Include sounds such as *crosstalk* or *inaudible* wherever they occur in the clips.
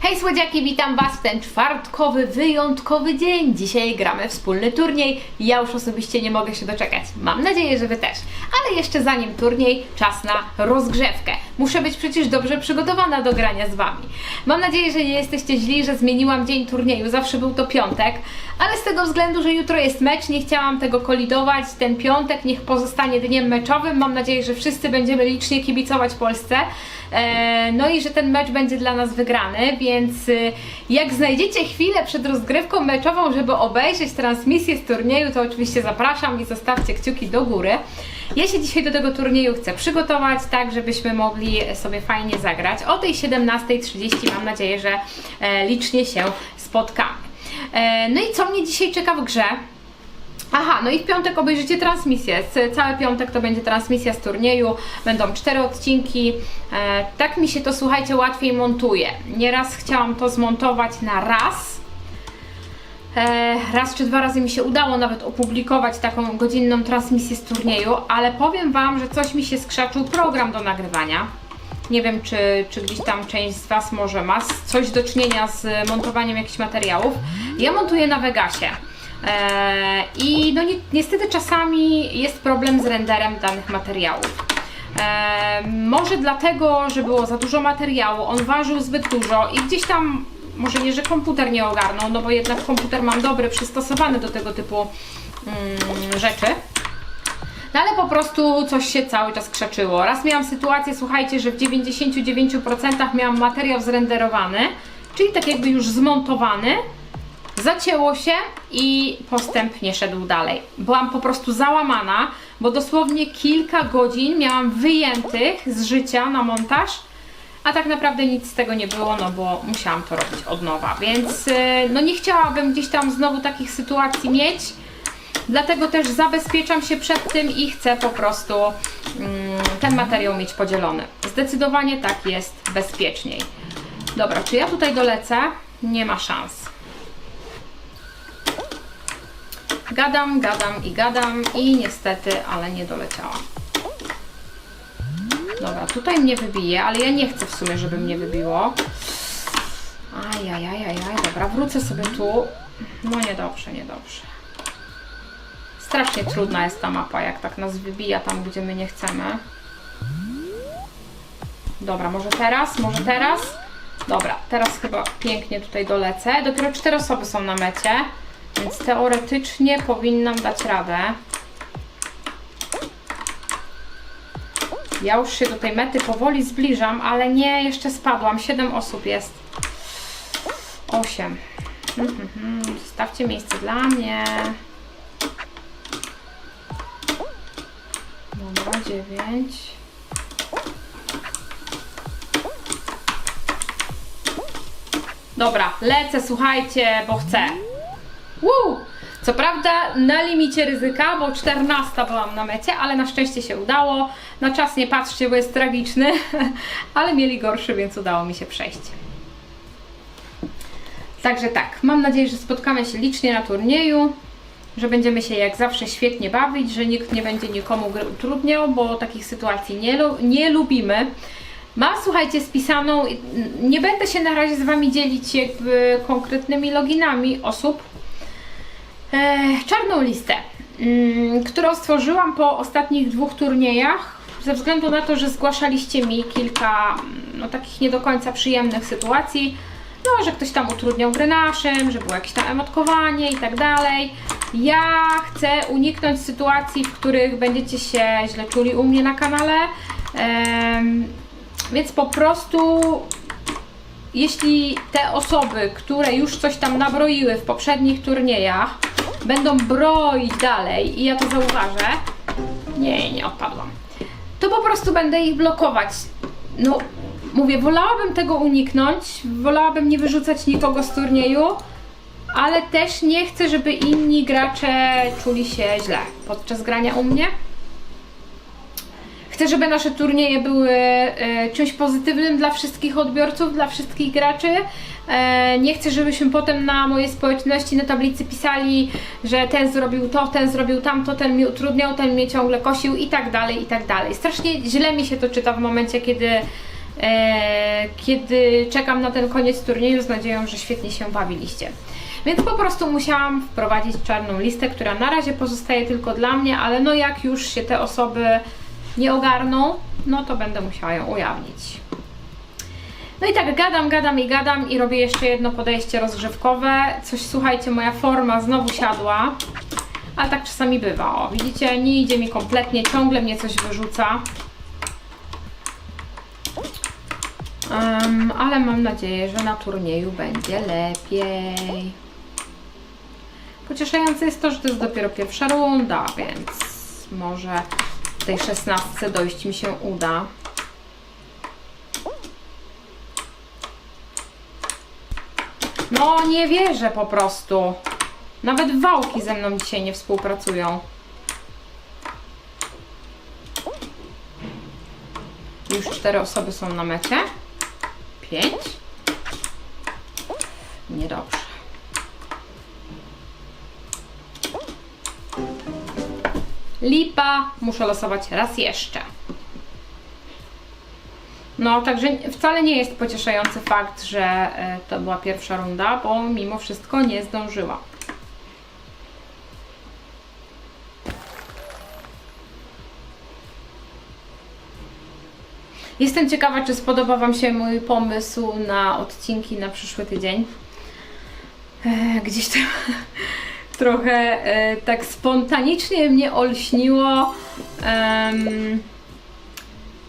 Hej słodziaki, witam Was w ten czwartkowy, wyjątkowy dzień. Dzisiaj gramy wspólny turniej. Ja już osobiście nie mogę się doczekać. Mam nadzieję, że Wy też. Ale jeszcze zanim turniej, czas na rozgrzewkę. Muszę być przecież dobrze przygotowana do grania z Wami. Mam nadzieję, że nie jesteście źli, że zmieniłam dzień turnieju. Zawsze był to piątek, ale z tego względu, że jutro jest mecz, nie chciałam tego kolidować. Ten piątek niech pozostanie dniem meczowym. Mam nadzieję, że wszyscy będziemy licznie kibicować Polsce. E, No i że ten mecz będzie dla nas wygrany, więc y, jak znajdziecie chwilę przed rozgrywką meczową, żeby obejrzeć transmisję z turnieju, to oczywiście zapraszam i zostawcie kciuki do góry. Ja się dzisiaj do tego turnieju chcę przygotować, tak żebyśmy mogli sobie fajnie zagrać. O tej 17.30 mam nadzieję, że e, licznie się spotkamy. E, No i co mnie dzisiaj czeka w grze? Aha, no i w piątek obejrzycie transmisję. Cały piątek to będzie transmisja z turnieju. Będą cztery odcinki. E, tak mi się to, słuchajcie, łatwiej montuje. Nieraz chciałam to zmontować na raz. E, raz czy dwa razy mi się udało nawet opublikować taką godzinną transmisję z turnieju, ale powiem Wam, że coś mi się skrzaczył program do nagrywania. Nie wiem, czy, czy gdzieś tam część z Was może ma coś do czynienia z montowaniem jakichś materiałów. Ja montuję na Vegasie. E, I no ni niestety czasami jest problem z renderem danych materiałów. E, może dlatego, że było za dużo materiału, on ważył zbyt dużo i gdzieś tam, może nie, że komputer nie ogarnął, no bo jednak komputer mam dobry, przystosowany do tego typu mm, rzeczy. No ale po prostu coś się cały czas krzaczyło. Raz miałam sytuację, słuchajcie, że w 99% miałam materiał zrenderowany, czyli tak jakby już zmontowany, zacięło się i postęp nie szedł dalej. Byłam po prostu załamana, bo dosłownie kilka godzin miałam wyjętych z życia na montaż, a tak naprawdę nic z tego nie było, no bo musiałam to robić od nowa, więc yy, no nie chciałabym gdzieś tam znowu takich sytuacji mieć. Dlatego też zabezpieczam się przed tym i chcę po prostu mm, ten materiał mieć podzielony. Zdecydowanie tak jest bezpieczniej. Dobra, czy ja tutaj dolecę? Nie ma szans. Gadam, gadam i gadam i niestety, ale nie doleciałam. Dobra, tutaj mnie wybije, ale ja nie chcę w sumie, żeby mnie wybiło. Ajajajajaj, dobra, wrócę sobie tu. No niedobrze, niedobrze. Strasznie trudna jest ta mapa, jak tak nas wybija tam, gdzie my nie chcemy. Dobra, może teraz, może teraz? Dobra, teraz chyba pięknie tutaj dolecę. Dopiero cztery osoby są na mecie, więc teoretycznie powinnam dać radę. Ja już się do tej mety powoli zbliżam, ale nie, jeszcze spadłam. Siedem osób jest. Osiem. Mhm. Zostawcie miejsce dla mnie. Dobra, dziewięć. Dobra, lecę, słuchajcie, bo chcę. Woo! Co prawda na limicie ryzyka, bo 14 byłam na mecie, ale na szczęście się udało. Na czas nie patrzcie, bo jest tragiczny, *laughs* ale mieli gorszy, więc udało mi się przejść. Także tak, mam nadzieję, że spotkamy się licznie na turnieju, że będziemy się jak zawsze świetnie bawić, że nikt nie będzie nikomu utrudniał, bo takich sytuacji nie, nie lubimy. Mam, słuchajcie, spisaną, nie będę się na razie z Wami dzielić jakby konkretnymi loginami osób, czarną listę, mm, którą stworzyłam po ostatnich dwóch turniejach, ze względu na to, że zgłaszaliście mi kilka mm, no, takich nie do końca przyjemnych sytuacji, no, że ktoś tam utrudniał grę naszym, że było jakieś tam emotkowanie i tak dalej. Ja chcę uniknąć sytuacji, w których będziecie się źle czuli u mnie na kanale, więc po prostu jeśli te osoby, które już coś tam nabroiły w poprzednich turniejach, będą broić dalej i ja to zauważę, nie, nie odpadłam, to po prostu będę ich blokować. No, mówię, wolałabym tego uniknąć, wolałabym nie wyrzucać nikogo z turnieju, ale też nie chcę, żeby inni gracze czuli się źle podczas grania u mnie. Chcę, żeby nasze turnieje były e, czymś pozytywnym dla wszystkich odbiorców, dla wszystkich graczy. E, nie chcę, żebyśmy potem na mojej społeczności na tablicy pisali, że ten zrobił to, ten zrobił tamto, ten mi utrudniał, ten mnie ciągle kosił i tak dalej, i tak dalej. Strasznie źle mi się to czyta w momencie, kiedy, e, kiedy czekam na ten koniec turnieju z nadzieją, że świetnie się bawiliście. Więc po prostu musiałam wprowadzić czarną listę, która na razie pozostaje tylko dla mnie, ale no jak już się te osoby nie ogarną, no to będę musiała ją ujawnić. No i tak gadam, gadam i gadam i robię jeszcze jedno podejście rozgrzewkowe. Coś, słuchajcie, moja forma znowu siadła, ale tak czasami bywa. O, widzicie, nie idzie mi kompletnie, ciągle mnie coś wyrzuca. Em, ale mam nadzieję, że na turnieju będzie lepiej. Pocieszające jest to, że to jest dopiero pierwsza runda, więc może tej szesnastce dojść mi się uda. No, nie wierzę po prostu. Nawet wałki ze mną dzisiaj nie współpracują. Już cztery osoby są na mecie. Pięć. Niedobrze. Lipa. Muszę losować raz jeszcze. No, także wcale nie jest pocieszający fakt, że e, to była pierwsza runda, bo mimo wszystko nie zdążyła. Jestem ciekawa, czy spodoba Wam się mój pomysł na odcinki na przyszły tydzień. E, gdzieś tam *laughs* trochę e, tak spontanicznie mnie olśniło. Em,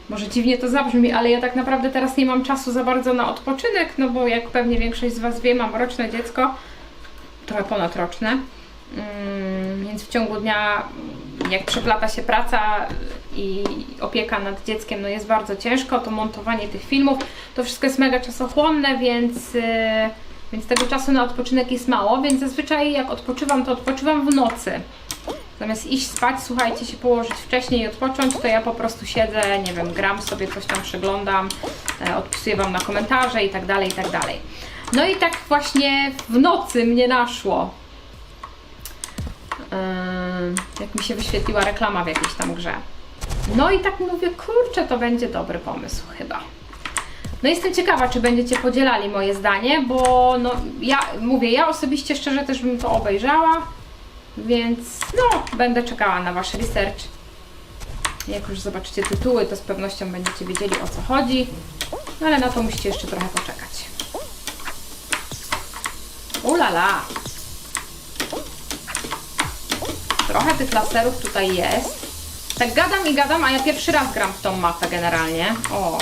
może dziwnie to zabrzmi, ale ja tak naprawdę teraz nie mam czasu za bardzo na odpoczynek, no bo jak pewnie większość z Was wie, mam roczne dziecko, trochę ponadroczne. Mm, więc w ciągu dnia, jak przeplata się praca i opieka nad dzieckiem, no jest bardzo ciężko, to montowanie tych filmów, to wszystko jest mega czasochłonne, więc, yy, więc tego czasu na odpoczynek jest mało, więc zazwyczaj jak odpoczywam, to odpoczywam w nocy. Zamiast iść spać, słuchajcie, się położyć wcześniej i odpocząć, to ja po prostu siedzę, nie wiem, gram sobie, coś tam przeglądam, e, odpisuję Wam na komentarze i tak dalej, i tak dalej. No i tak właśnie w nocy mnie naszło. Yy, jak mi się wyświetliła reklama w jakiejś tam grze. No i tak mówię, kurczę, to będzie dobry pomysł chyba. No jestem ciekawa, czy będziecie podzielali moje zdanie, bo no ja mówię, ja osobiście szczerze też bym to obejrzała, więc no, będę czekała na Wasz research. Jak już zobaczycie tytuły, to z pewnością będziecie wiedzieli o co chodzi. No ale na to musicie jeszcze trochę poczekać. Ulala! Trochę tych laserów tutaj jest. Tak gadam i gadam, a ja pierwszy raz gram w tą mapę generalnie. O,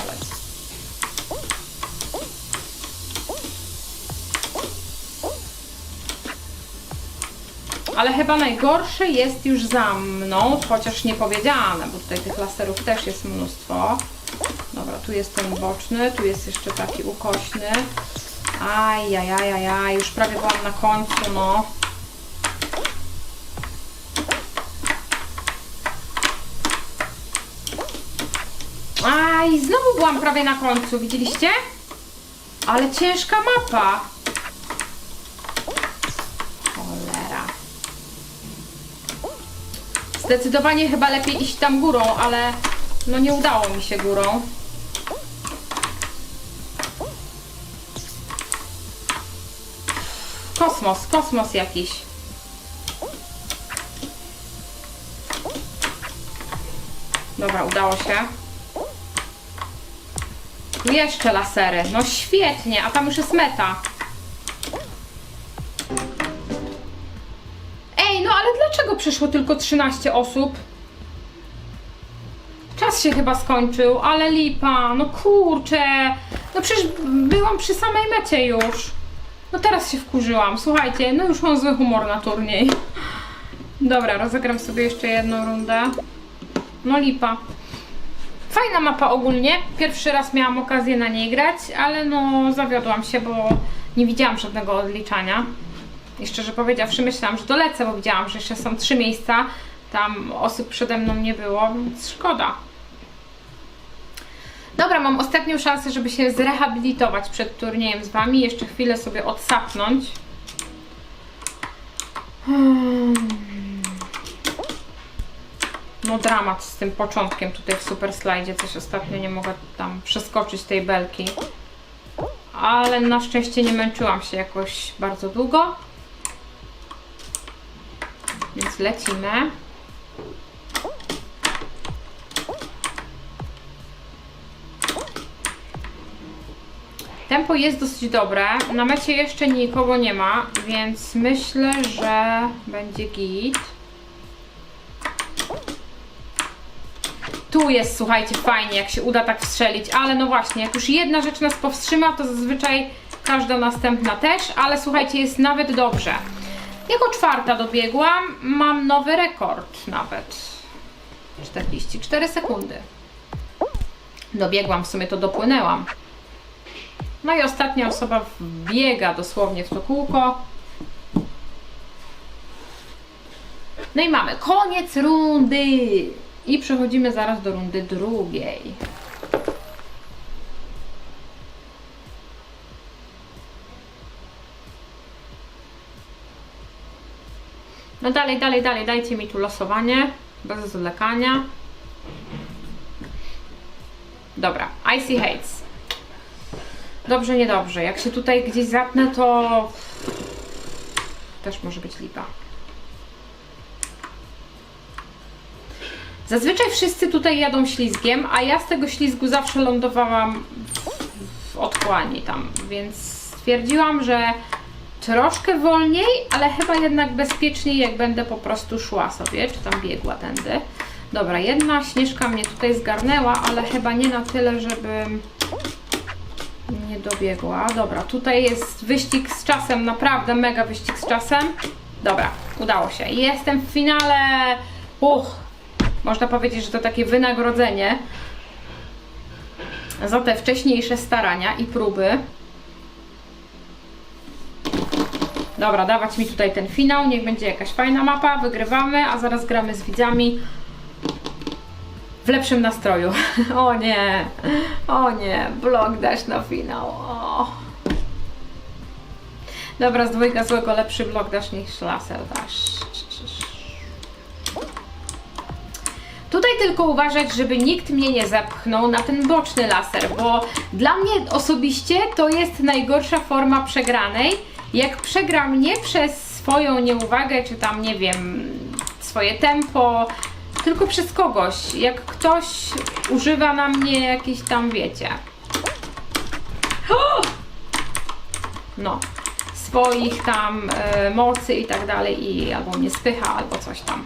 Ale chyba najgorsze jest już za mną, chociaż nie powiedziane, bo tutaj tych laserów też jest mnóstwo. Dobra, tu jest ten boczny, tu jest jeszcze taki ukośny. Ajajajajaj, już prawie byłam na końcu, no. Aj, znowu byłam prawie na końcu, widzieliście? Ale ciężka mapa. Zdecydowanie chyba lepiej iść tam górą, ale no nie udało mi się górą. Kosmos, kosmos jakiś. Dobra, udało się. Tu jeszcze lasery. No świetnie, a tam już jest meta. Przyszło tylko 13 osób? Czas się chyba skończył, ale lipa, no kurczę. No przecież byłam przy samej mecie już. No teraz się wkurzyłam, słuchajcie, no już mam zły humor na turniej. Dobra, rozegram sobie jeszcze jedną rundę. No lipa. Fajna mapa ogólnie. Pierwszy raz miałam okazję na niej grać, ale no zawiodłam się, bo nie widziałam żadnego odliczania. I szczerze powiedziawszy, myślałam, że dolecę, bo widziałam, że jeszcze są trzy miejsca. Tam osób przede mną nie było, więc szkoda. Dobra, mam ostatnią szansę, żeby się zrehabilitować przed turniejem z Wami. Jeszcze chwilę sobie odsapnąć. No dramat z tym początkiem tutaj w Super Slide. Coś ostatnio nie mogę tam przeskoczyć tej belki. Ale na szczęście nie męczyłam się jakoś bardzo długo. Więc lecimy. Tempo jest dosyć dobre. Na mecie jeszcze nikogo nie ma, więc myślę, że będzie git. Tu jest, słuchajcie, fajnie, jak się uda tak strzelić, ale no właśnie, jak już jedna rzecz nas powstrzyma, to zazwyczaj każda następna też, ale słuchajcie, jest nawet dobrze. Jako czwarta dobiegłam, mam nowy rekord nawet. 44 sekundy. Dobiegłam, w sumie to dopłynęłam. No i ostatnia osoba wbiega dosłownie w to kółko. No i mamy koniec rundy. I przechodzimy zaraz do rundy drugiej. No dalej, dalej, dalej, dajcie mi tu losowanie, bez zwlekania. Dobra, Icy Hates. Dobrze, niedobrze. Jak się tutaj gdzieś zapnę, to też może być lipa. Zazwyczaj wszyscy tutaj jadą ślizgiem, a ja z tego ślizgu zawsze lądowałam w, w otchłani tam, więc stwierdziłam, że troszkę wolniej, ale chyba jednak bezpieczniej, jak będę po prostu szła sobie, czy tam biegła tędy. Dobra, jedna śnieżka mnie tutaj zgarnęła, ale chyba nie na tyle, żebym nie dobiegła. Dobra, tutaj jest wyścig z czasem, naprawdę mega wyścig z czasem. Dobra, udało się. Jestem w finale. Uch, można powiedzieć, że to takie wynagrodzenie za te wcześniejsze starania i próby. Dobra, dawać mi tutaj ten finał, niech będzie jakaś fajna mapa, wygrywamy, a zaraz gramy z widzami w lepszym nastroju. *laughs* O nie, o nie, blok dasz na finał. O. Dobra, z dwojga złego lepszy blok dasz niż laser dasz. Tutaj tylko uważać, żeby nikt mnie nie zepchnął na ten boczny laser, bo dla mnie osobiście to jest najgorsza forma przegranej. Jak przegra mnie przez swoją nieuwagę, czy tam nie wiem, swoje tempo, tylko przez kogoś. Jak ktoś używa na mnie jakieś tam, wiecie. No, swoich tam e, mocy i tak dalej, i albo mnie spycha, albo coś tam.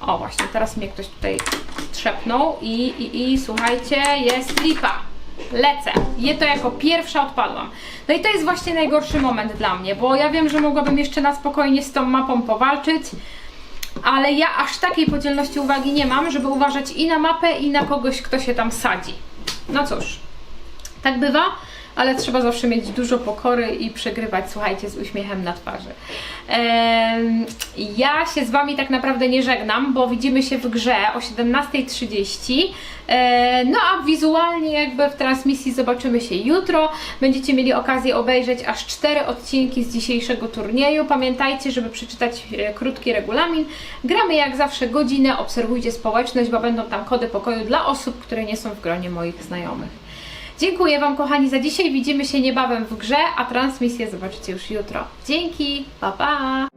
O, właśnie, teraz mnie ktoś tutaj trzepnął i, i, i słuchajcie, jest lipa. Lecę. Je to jako pierwsza odpadłam. No i to jest właśnie najgorszy moment dla mnie, bo ja wiem, że mogłabym jeszcze na spokojnie z tą mapą powalczyć, ale ja aż takiej podzielności uwagi nie mam, żeby uważać i na mapę, i na kogoś, kto się tam sadzi. No cóż, tak bywa, ale trzeba zawsze mieć dużo pokory i przegrywać, słuchajcie, z uśmiechem na twarzy. Ja się z Wami tak naprawdę nie żegnam, bo widzimy się w grze o 17.30. E, no a wizualnie jakby w transmisji zobaczymy się jutro. Będziecie mieli okazję obejrzeć aż cztery odcinki z dzisiejszego turnieju. Pamiętajcie, żeby przeczytać e, krótki regulamin. Gramy jak zawsze godzinę, obserwujcie społeczność, bo będą tam kody pokoju dla osób, które nie są w gronie moich znajomych. Dziękuję Wam kochani za dzisiaj. Widzimy się niebawem w grze, a transmisję zobaczycie już jutro. Dzięki, pa pa!